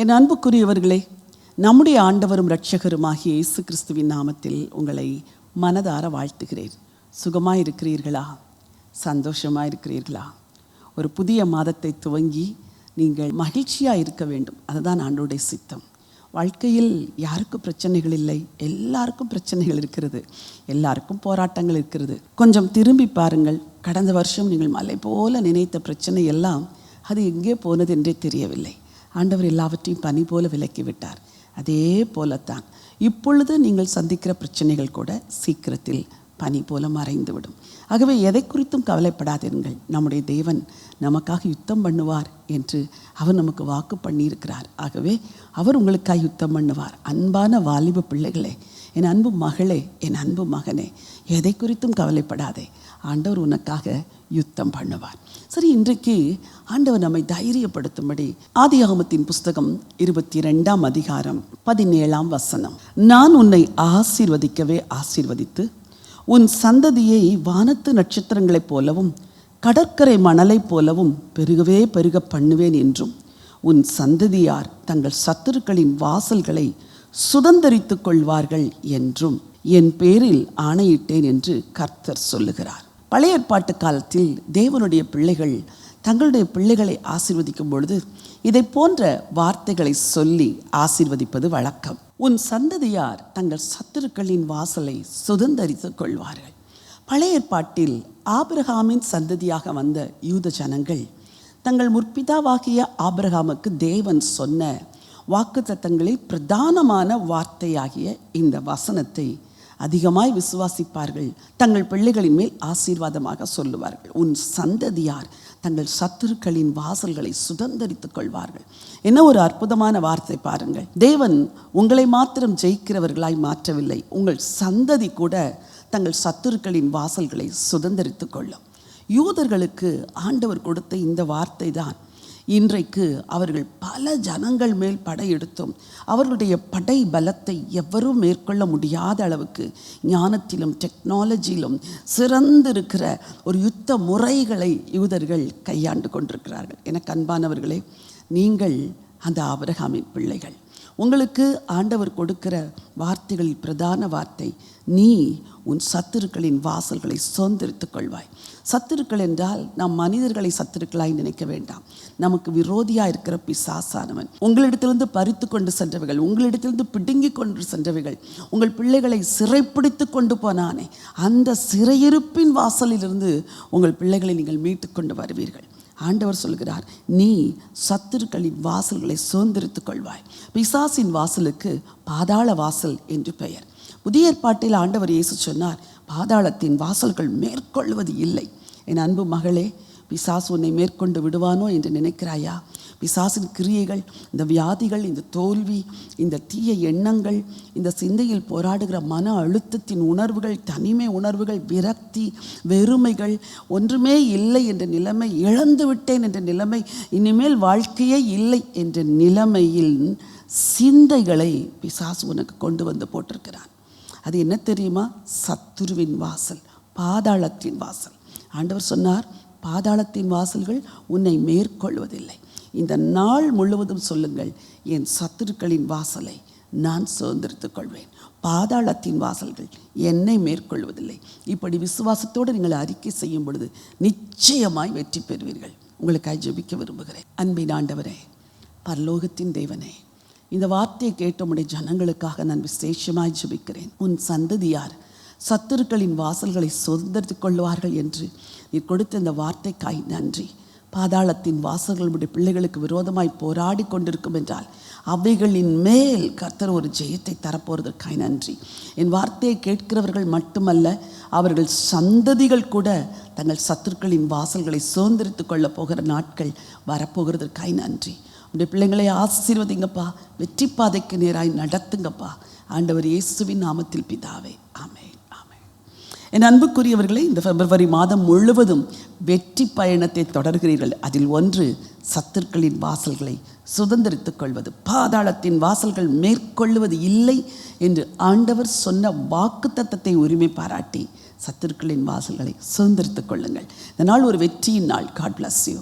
என் அன்புக்குரியவர்களே நம்முடைய ஆண்டவரும் இரட்சகருமாகிய இயேசு கிறிஸ்துவின் நாமத்தில் உங்களை மனதார வாழ்த்துகிறேன். சுகமாக இருக்கிறீர்களா சந்தோஷமாக இருக்கிறீர்களா ஒரு புதிய மாதத்தை துவங்கி நீங்கள் மகிழ்ச்சியாக இருக்க வேண்டும். அதுதான் ஆண்டோடைய சித்தம். வாழ்க்கையில் யாருக்கும் பிரச்சனைகள் இல்லை. எல்லாருக்கும் பிரச்சனைகள் இருக்கிறது. எல்லாருக்கும் போராட்டங்கள் இருக்கிறது. கொஞ்சம் திரும்பி பாருங்கள். கடந்த வருஷம் நீங்கள் மலை போல நினைத்த பிரச்சனை எல்லாம் அது எங்கே போனது என்றே தெரியவில்லை. ஆண்டவர் எல்லாவற்றையும் பனி போல விலக்கி விட்டார் அதே போலத்தான். இப்பொழுது நீங்கள் சந்திக்கிற பிரச்சனைகள் கூட சீக்கிரத்தில் பனி போல மறைந்துவிடும். ஆகவே எதை குறித்தும் கவலைப்படாதீர்கள். நம்முடைய தேவன் நமக்காக யுத்தம் பண்ணுவார் என்று அவர் நமக்கு வாக்கு பண்ணியிருக்கிறார். ஆகவே அவர் உங்களுக்காக யுத்தம் பண்ணுவார். அன்பான வாலிப பிள்ளைகளே என் அன்பு மகளே என் அன்பு மகனே எதை குறித்தும் கவலைப்படாதே. ஆண்டவர் உனக்காக யுத்தம் பண்ணுவார். சரி இன்றைக்கு ஆண்டவர் நம்மை தைரியப்படுத்தும்படி ஆதியாகமத்தின் புஸ்தகம் இருபத்தி ரெண்டாம் அதிகாரம் பதினேழாம் வசனம். நான் உன்னை ஆசீர்வதிக்கவே ஆசீர்வதித்து உன் சந்ததியை வானத்து நட்சத்திரங்களைப் போலவும் கடற்கரை மணலைப் போலவும் பெருகவே பெருக பண்ணுவேன் என்றும் உன் சந்ததியார் தங்கள் சத்துருக்களின் வாசல்களை சுதந்தரித்துக் கொள்வார்கள் என்றும் என் பேரில் ஆணையிட்டேன் என்று கர்த்தர் சொல்லுகிறார். பழைய ஏற்பாட்டு காலத்தில் தேவனுடைய பிள்ளைகள் தங்களுடைய பிள்ளைகளை ஆசீர்வதிக்கும் பொழுது இதை போன்ற வார்த்தைகளை சொல்லி ஆசீர்வதிப்பது வழக்கம். உன் சந்ததியார் தங்கள் சத்துருக்களின் வாசலை சுதந்தரித்துக் கொள்வார்கள். பழைய ஏற்பாட்டில் ஆபிரகாமின் சந்ததியாக வந்த யூத ஜனங்கள் தங்கள் முற்பிதாவாகிய ஆபிரகாமுக்கு தேவன் சொன்ன வாக்குத்தத்தங்களில் பிரதானமான வார்த்தையாகிய இந்த வசனத்தை அதிகமாய் விசுவாசிப்பார்கள். தங்கள் பிள்ளைகளின் மேல் ஆசீர்வாதமாக சொல்லுவார்கள். உன் சந்ததியார் தங்கள் சத்துருக்களின் வாசல்களை சுதந்தரித்துக் கொள்வார்கள். என்ன ஒரு அற்புதமான வார்த்தை பாருங்கள். தேவன் உங்களை மாத்திரம் ஜெயிக்கிறவர்களாய் மாற்றவில்லை. உங்கள் சந்ததி கூட தங்கள் சத்துருக்களின் வாசல்களை சுதந்தரித்துக் கொள்ளும். யூதர்களுக்கு ஆண்டவர் கொடுத்த இந்த வார்த்தை தான். இன்றைக்கு அவர்கள் பல ஜனங்கள் மேல் படையெடுத்தும் அவர்களுடைய படை பலத்தை எவரும் மேற்கொள்ள முடியாத அளவுக்கு ஞானத்திலும் டெக்னாலஜியிலும் சிறந்திருக்கிற ஒரு யுத்த முறைகளை யூதர்கள் கையாண்டு கொண்டிருக்கிறார்கள். எனக்கு அன்பானவர்களே நீங்கள் அந்த ஆபிரகாமின் பிள்ளைகள். உங்களுக்கு ஆண்டவர் கொடுக்கிற வார்த்தைகளில் பிரதான வார்த்தை நீ உன் சத்துருக்களின் வாசல்களை சுதந்திரித்துக் கொள்வாய். சத்துருக்கள் என்றால் நாம் மனிதர்களை சத்துருக்களாய் நினைக்க வேண்டாம். நமக்கு விரோதியாக இருக்கிற பிசாசானவன். உங்களிடத்திலிருந்து பறித்து கொண்டு சென்றவைகள் உங்களிடத்திலிருந்து பிடுங்கி கொண்டு சென்றவைகள் உங்கள் பிள்ளைகளை சிறைப்பிடித்து கொண்டு போனானே அந்த சிறையிருப்பின் வாசலிலிருந்து உங்கள் பிள்ளைகளை நீங்கள் மீட்டு கொண்டு வருவீர்கள். ஆண்டவர் சொல்கிறார் நீ சத்துருக்களின் வாசல்களை சுதந்திரித்துக் கொள்வாய். பிசாசின் வாசலுக்கு பாதாள வாசல் என்று பெயர். புதிய ஏற்பாட்டில் ஆண்டவர் இயேசு சொன்னார் பாதாளத்தின் வாசல்கள் மேற்கொள்வது இல்லை. என் அன்பு மகளே பிசாசு உன்னை மேற்கொண்டு விடுவானோ என்று நினைக்கிறாயா? பிசாசின் கிரியைகள் இந்த வியாதிகள் இந்த தோல்வி இந்த தீய எண்ணங்கள் இந்த சிந்தையில் போராடுகிற மன அழுத்தத்தின் உணர்வுகள் தனிமை உணர்வுகள் விரக்தி வெறுமைகள் ஒன்றுமே இல்லை என்ற நிலைமை இழந்து விட்டேன் என்ற நிலைமை இனிமேல் வாழ்க்கையே இல்லை என்ற நிலைமையில் சிந்தைகளை பிசாசு உனக்கு கொண்டு வந்து போட்டிருக்கிறான். அது என்ன தெரியுமா? சத்துருவின் வாசல் பாதாளத்தின் வாசல். ஆண்டவர் சொன்னார் பாதாளத்தின் வாசல்கள் உன்னை மேற்கொள்வதில்லை. இந்த நாள் முழுவதும் சொல்லுங்கள் என் சத்துருக்களின் வாசலை நான் சுதந்திரித்துக் கொள்வேன். பாதாளத்தின் வாசல்கள் என்னை மேற்கொள்வதில்லை. இப்படி விசுவாசத்தோடு நீங்கள் அறிக்கை செய்யும் பொழுது நிச்சயமாய் வெற்றி பெறுவீர்கள். உங்களுக்காக ஜெபிக்க விரும்புகிறேன். அன்பின் ஆண்டவரே பரலோகத்தின் தேவனே இந்த வார்த்தையை கேட்ட உடைய ஜனங்களுக்காக நான் விசேஷமாய் ஜபிக்கிறேன். உன் சந்ததியார் சத்துருக்களின் வாசல்களை சுதந்திரித்துக் கொள்வார்கள் என்று நீ கொடுத்த இந்த வார்த்தைக்காய் நன்றி. பாதாளத்தின் வாசல்கள் பிள்ளைகளுக்கு விரோதமாய் போராடி கொண்டிருக்கும் என்றால் அவைகளின் மேல் கர்த்தர் ஒரு ஜெயத்தை தரப்போவதற்காய் நன்றி. என் வார்த்தையை கேட்கிறவர்கள் மட்டுமல்ல அவர்கள் சந்ததிகள் கூட தங்கள் சத்துருக்களின் வாசல்களை சுதந்திரித்து கொள்ளப் போகிற நாட்கள் வரப்போகிறதற்காய் நன்றி. உடைய பிள்ளைங்களை ஆசீர்வதிங்கப்பா வெற்றி பாதைக்கு நேராய் நடத்துங்கப்பா. ஆண்டவர் இயேசுவின் நாமத்தில் பிதாவே. ஆமே என் அன்புக்குரியவர்களே இந்த பிப்ரவரி மாதம் முழுவதும் வெற்றி பயணத்தை தொடர்கிறீர்கள். அதில் ஒன்று சத்துருக்களின் வாசல்களை சுதந்திரித்துக் கொள்வது. பாதாளத்தின் வாசல்கள் மேற்கொள்வது இல்லை என்று ஆண்டவர் சொன்ன வாக்குத்தத்தத்தை உரிமை பாராட்டி சத்துருக்களின் வாசல்களை சுதந்திரித்துக் கொள்ளுங்கள். இந்த நாள் ஒரு வெற்றியின் நாள். God bless you